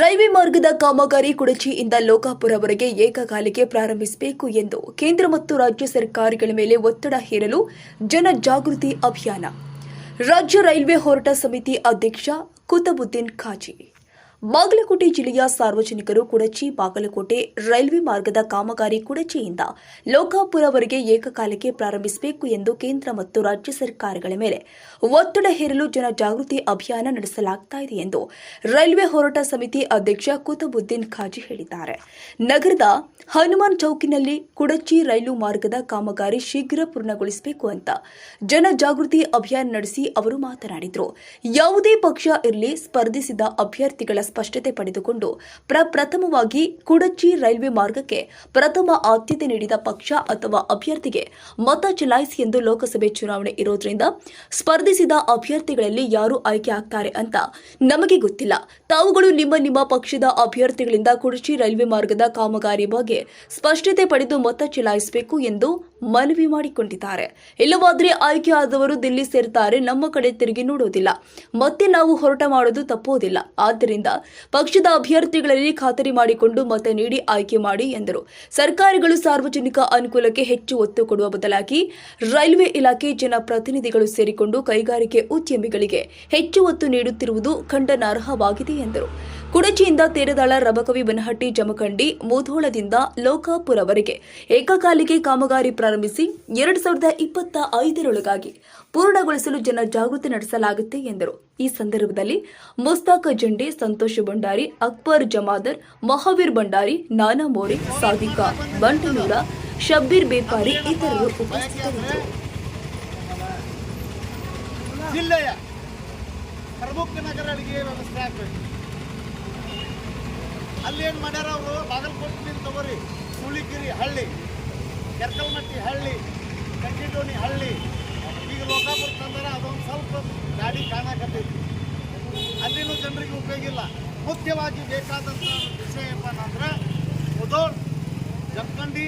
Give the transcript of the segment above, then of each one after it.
Railway ಮಾರ್ಗದ ಕಾಮಗಾರಿ ಕುಡಚಿಯಿಂದ ಲೋಕಾಪುರವರೆಗೆ ಏಕಕಾಲಿಕೆ ಪ್ರಾರಂಭಿಸಬೇಕು ಎಂದು ಕೇಂದ್ರ ಮತ್ತು ರಾಜ್ಯ ಸರ್ಕಾರಗಳ ಮೇಲೆ ಒತ್ತಡ ಹೇರಲು ಜನಜಾಗೃತಿ ಅಭಿಯಾನ. ರಾಜ್ಯ ರೈಲ್ವೆ ಹೋರಾಟ ಸಮಿತಿ ಅಧ್ಯಕ್ಷ ಕುತಬುದ್ದೀನ್ ಖಾಜಿ. ಬಾಗಲಕೋಟೆ ಜಿಲ್ಲೆಯ ಸಾರ್ವಜನಿಕರು ಕುಡಚಿ, ಬಾಗಲಕೋಟೆ ರೈಲ್ವೆ ಮಾರ್ಗದ ಕಾಮಗಾರಿ ಕುಡಚಿಯಿಂದ ಲೋಕಾಪುರವರೆಗೆ ಏಕಕಾಲಕ್ಕೆ ಪ್ರಾರಂಭಿಸಬೇಕು ಎಂದು ಕೇಂದ್ರ ಮತ್ತು ರಾಜ್ಯ ಸರ್ಕಾರಗಳ ಮೇಲೆ ಒತ್ತಡ ಹೇರಲು ಜನಜಾಗೃತಿ ಅಭಿಯಾನ ನಡೆಸಲಾಗ್ತಾ ಇದೆ ಎಂದು ರೈಲ್ವೆ ಹೋರಾಟ ಸಮಿತಿ ಅಧ್ಯಕ್ಷ ಕುತಬುದ್ದೀನ್ ಖಾಜಿ ಹೇಳಿದ್ದಾರೆ. ನಗರದ ಹನುಮಾನ್ ಚೌಕಿನಲ್ಲಿ ಕುಡಚಿ ರೈಲು ಮಾರ್ಗದ ಕಾಮಗಾರಿ ಶೀಘ್ರ ಪೂರ್ಣಗೊಳಿಸಬೇಕು ಅಂತ ಜನಜಾಗೃತಿ ಅಭಿಯಾನ ನಡೆಸಿ ಅವರು ಮಾತನಾಡಿದರು. ಯಾವುದೇ ಪಕ್ಷ ಇರಲಿ ಸ್ಪರ್ಧಿಸಿದ ಅಭ್ಯರ್ಥಿಗಳ ಸ್ಪಷ್ಟತೆ ಪಡೆದುಕೊಂಡು ಪ್ರಪ್ರಥಮವಾಗಿ ಕುಡಚಿ ರೈಲ್ವೆ ಮಾರ್ಗಕ್ಕೆ ಪ್ರಥಮ ಆದ್ಯತೆ ನೀಡಿದ ಪಕ್ಷ ಅಥವಾ ಅಭ್ಯರ್ಥಿಗೆ ಮತ ಚಲಾಯಿಸಿ ಎಂದು ಲೋಕಸಭೆ ಚುನಾವಣೆ ಇರೋದ್ರಿಂದ ಸ್ಪರ್ಧಿಸಿದ ಅಭ್ಯರ್ಥಿಗಳಲ್ಲಿ ಯಾರು ಆಯ್ಕೆ ಆಗ್ತಾರೆ ಅಂತ ನಮಗೆ ಗೊತ್ತಿಲ್ಲ. ತಾವುಗಳು ನಿಮ್ಮ ನಿಮ್ಮ ಪಕ್ಷದ ಅಭ್ಯರ್ಥಿಗಳಿಂದ ಕುಡಚಿ ರೈಲ್ವೆ ಮಾರ್ಗದ ಕಾಮಗಾರಿ ಬಗ್ಗೆ ಸ್ಪಷ್ಟತೆ ಪಡೆದು ಮತ ಚಲಾಯಿಸಬೇಕು ಎಂದು ಮನವಿ ಮಾಡಿಕೊಂಡಿದ್ದಾರೆ. ಇಲ್ಲವಾದ್ರೆ ಆಯ್ಕೆ ಆದವರು ದಿಲ್ಲಿ ಸೇರ್ತಾರೆ, ನಮ್ಮ ಕಡೆ ತಿರುಗಿ ನೋಡೋದಿಲ್ಲ. ಮತ್ತೆ ನಾವು ಹೊರಟ ಮಾಡೋದು ತಪ್ಪೋದಿಲ್ಲ. ಆದ್ದರಿಂದ ಪಕ್ಷದ ಅಭ್ಯರ್ಥಿಗಳಲ್ಲಿ ಖಾತರಿ ಮಾಡಿಕೊಂಡು ಮತ ನೀಡಿ ಆಯ್ಕೆ ಮಾಡಿ ಎಂದರು. ಸರ್ಕಾರಗಳು ಸಾರ್ವಜನಿಕ ಅನುಕೂಲಕ್ಕೆ ಹೆಚ್ಚು ಒತ್ತು ಕೊಡುವ ಬದಲಾಗಿ ರೈಲ್ವೆ ಇಲಾಖೆ ಜನಪ್ರತಿನಿಧಿಗಳು ಸೇರಿಕೊಂಡು ಕೈಗಾರಿಕೆ ಉದ್ಯಮಿಗಳಿಗೆ ಹೆಚ್ಚು ಒತ್ತು ನೀಡುತ್ತಿರುವುದು ಖಂಡನಾರ್ಹವಾಗಿದೆ ಎಂದರು. ಕುಡಚಿಯಿಂದ ತೇರದಾಳ ರಬಕವಿ ಬನಹಟ್ಟಿ ಜಮಖಂಡಿ ಮುಧೋಳದಿಂದ ಲೋಕಾಪುರವರೆಗೆ ಏಕಕಾಲಿಕೆ ಕಾಮಗಾರಿ ಪ್ರಾರಂಭಿಸಿ ಎರಡು ಸಾವಿರದ ಇಪ್ಪತ್ತ ಐದರೊಳಗಾಗಿ ಪೂರ್ಣಗೊಳಿಸಲು ಜನ ಜಾಗೃತಿ ನಡೆಸಲಾಗುತ್ತೆ ಎಂದರು. ಈ ಸಂದರ್ಭದಲ್ಲಿ ಮುಸ್ತಾಕ್ ಜಂಡೆ, ಸಂತೋಷ್ ಭಂಡಾರಿ, ಅಕ್ಬರ್ ಜಮಾದರ್, ಮಹಾವೀರ್ ಭಂಡಾರಿ, ನಾನಾ ಮೋರೆ, ಸಾದಿಕಾ, ಬಂಟನೂರ, ಶಬ್ಬೀರ್ ಬೇಪಾರಿ ಇತರರು ಉಪಸ್ಥಿತರಿದ್ದರು. ಜಿಲ್ಲೆಯ ಪ್ರಮುಖ ನಗರಗಳಿಗೆ ವ್ಯವಸ್ಥೆ ಆಗ್ಬೇಕು. ಅಲ್ಲೇನು ಮಾಡ್ಯಾರ ಅವರು? ಬಾಗಲಕೋಟೆಯಿಂದ ತಗೋರಿ. ಸುಳಿಗಿರಿ ಹಳ್ಳಿ, ಕೆರ್ಕಲ್ಮಟ್ಟಿ ಹಳ್ಳಿ ಕಂಕಿಡೋಣಿ ಹಳ್ಳಿ. ಈಗ ಲೋಕಾಪುರ ತಂದ್ರೆ ಅದೊಂದು ಸ್ವಲ್ಪ ಗಾಡಿ ಕಾಣಕತ್ತೈತಿ. ಅಲ್ಲಿನೂ ಜನರಿಗೆ ಉಪಯೋಗ ಇಲ್ಲ. ಮುಖ್ಯವಾಗಿ ಬೇಕಾದಂಥ ವಿಷಯ ಏನಪ್ಪ ಅಂದ್ರೆ ಮುದೋಳ್ ಜಮಖಂಡಿ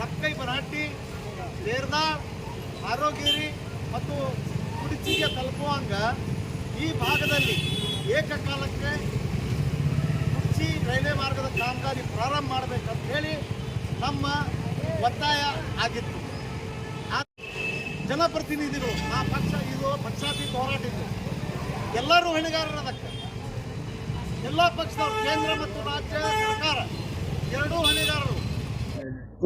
ಲಕ್ಕೈ ಬರಹಟ್ಟಿ ತೇರ್ದಾಳ್ ಆರೋಗಿರಿ ಮತ್ತು ಕುಡಿಚಿಗೆ ತಲುಪುವಂಗ ಈ ಭಾಗದಲ್ಲಿ ಏಕಕಾಲಕ್ಕೆ ಕುರ್ಚಿ ರೈಲ್ವೆ ಮಾರ್ಗದ ಕಾಮಗಾರಿ ಪ್ರಾರಂಭ ಮಾಡಬೇಕಂತ ಹೇಳಿ ನಮ್ಮ ಒತ್ತಾಯ ಆಗಿತ್ತು. ಜನಪ್ರತಿನಿಧಿಗಳು, ಆ ಪಕ್ಷ ಇದು, ಪಕ್ಷಾತೀತ ಹೋರಾಟ ಇದು. ಎಲ್ಲರೂ ಹೊಣೆಗಾರರದಕ್ಕೆ. ಎಲ್ಲ ಪಕ್ಷದವರು, ಕೇಂದ್ರ ಮತ್ತು ರಾಜ್ಯ ಸರ್ಕಾರ, ಎರಡೂ ಹೊಣೆಗಾರರು.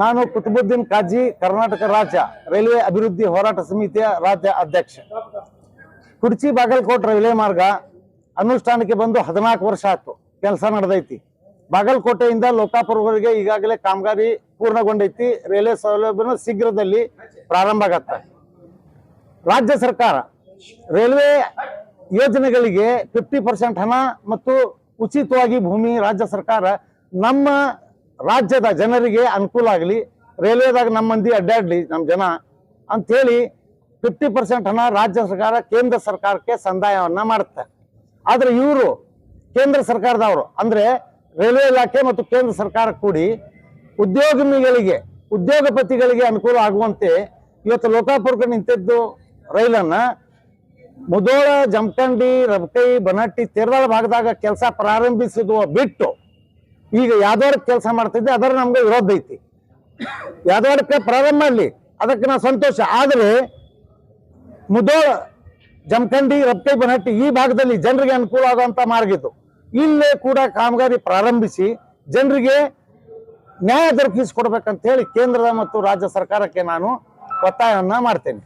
ನಾನು ಕುತುಬುದ್ದೀನ್ ಕಾಜಿ, ಕರ್ನಾಟಕ ರಾಜ್ಯ ರೈಲ್ವೆ ಅಭಿವೃದ್ಧಿ ಹೋರಾಟ ಸಮಿತಿಯ ರಾಜ್ಯ ಅಧ್ಯಕ್ಷ. ಕುರ್ಚಿ ಬಾಗಲಕೋಟ್ ರೈಲ್ವೆ ಮಾರ್ಗ ಅನುಷ್ಠಾನಕ್ಕೆ ಬಂದು ಹದಿನಾಲ್ಕು ವರ್ಷ ಆಯ್ತು. ಕೆಲಸ ನಡೆದೈತಿ. ಬಾಗಲಕೋಟೆಯಿಂದ ಲೋಕಾಪುರವರೆಗೆ ಈಗಾಗಲೇ ಕಾಮಗಾರಿ ಪೂರ್ಣಗೊಂಡೈತಿ. ರೈಲ್ವೆ ಸೌಲಭ್ಯನ ಶೀಘ್ರದಲ್ಲಿ ಪ್ರಾರಂಭ ಆಗತ್ತೆ. ರಾಜ್ಯ ಸರ್ಕಾರ ರೈಲ್ವೆ ಯೋಜನೆಗಳಿಗೆ ಫಿಫ್ಟಿ ಪರ್ಸೆಂಟ್ ಹಣ ಮತ್ತು ಉಚಿತವಾಗಿ ಭೂಮಿ ರಾಜ್ಯ ಸರ್ಕಾರ ನಮ್ಮ ರಾಜ್ಯದ ಜನರಿಗೆ ಅನುಕೂಲ ಆಗಲಿ, ರೈಲ್ವೆದಾಗ ನಮ್ಮ ಮಂದಿ ಅಡ್ಡಾಡ್ಲಿ, ನಮ್ಮ ಜನ ಅಂಥೇಳಿ ಫಿಫ್ಟಿ ಪರ್ಸೆಂಟ್ ಹಣ ರಾಜ್ಯ ಸರ್ಕಾರ, ಕೇಂದ್ರ ಸರ್ಕಾರಕ್ಕೆ ಸಂದಾಯವನ್ನು ಮಾಡುತ್ತೆ. ಆದರೆ ಇವರು ಕೇಂದ್ರ ಸರ್ಕಾರದವರು. ಅಂದ್ರೆ ರೈಲ್ವೆ ಇಲಾಖೆ ಮತ್ತು ಕೇಂದ್ರ ಸರ್ಕಾರ ಕೂಡಿ ಉದ್ಯೋಗಿಗಳಿಗೆ ಉದ್ಯೋಗಪತಿಗಳಿಗೆ ಅನುಕೂಲ ಆಗುವಂತೆ ಇವತ್ತು ಲೋಕಾಪುರಕ್ಕೆ ನಿಂತಿದ್ದು ರೈಲನ್ನ ಮುದೋಳ, ಜಮಖಂಡಿ, ರಬಕೈ, ಬನಟ್ಟಿ ತೇರದಾಳ ಭಾಗದಾಗ ಕೆಲಸ ಪ್ರಾರಂಭಿಸಿದ ಬಿಟ್ಟು ಈಗ ಯಾವ್ದಾರ ಕೆಲಸ ಮಾಡ್ತಿದ್ದೆ, ಅದರ ನಮ್ಗೆ ವಿರೋಧ ಐತಿ. ಯಾವ್ದವ್ರಿಗೆ ಪ್ರಾರಂಭ ಮಾಡಲಿ, ಅದಕ್ಕೆ ನಾವು ಸಂತೋಷ. ಆದರೆ ಮುದೋಳ, ಜಮಖಂಡಿ, ರಬ್ಕೈ, ಬನಟ್ಟಿ ಈ ಭಾಗದಲ್ಲಿ ಜನರಿಗೆ ಅನುಕೂಲ ಆಗುವಂತ ಮಾರ್ಗ ಇದು. ಇಲ್ಲೇ ಕೂಡ ಕಾಮಗಾರಿ ಪ್ರಾರಂಭಿಸಿ ಜನರಿಗೆ ನ್ಯಾಯ ದೊರಕಿಸಿಕೊಡ್ಬೇಕಂತ ಹೇಳಿ ಕೇಂದ್ರದ ಮತ್ತು ರಾಜ್ಯ ಸರ್ಕಾರಕ್ಕೆ ನಾನು ಒತ್ತಾಯವನ್ನ ಮಾಡ್ತೇನೆ.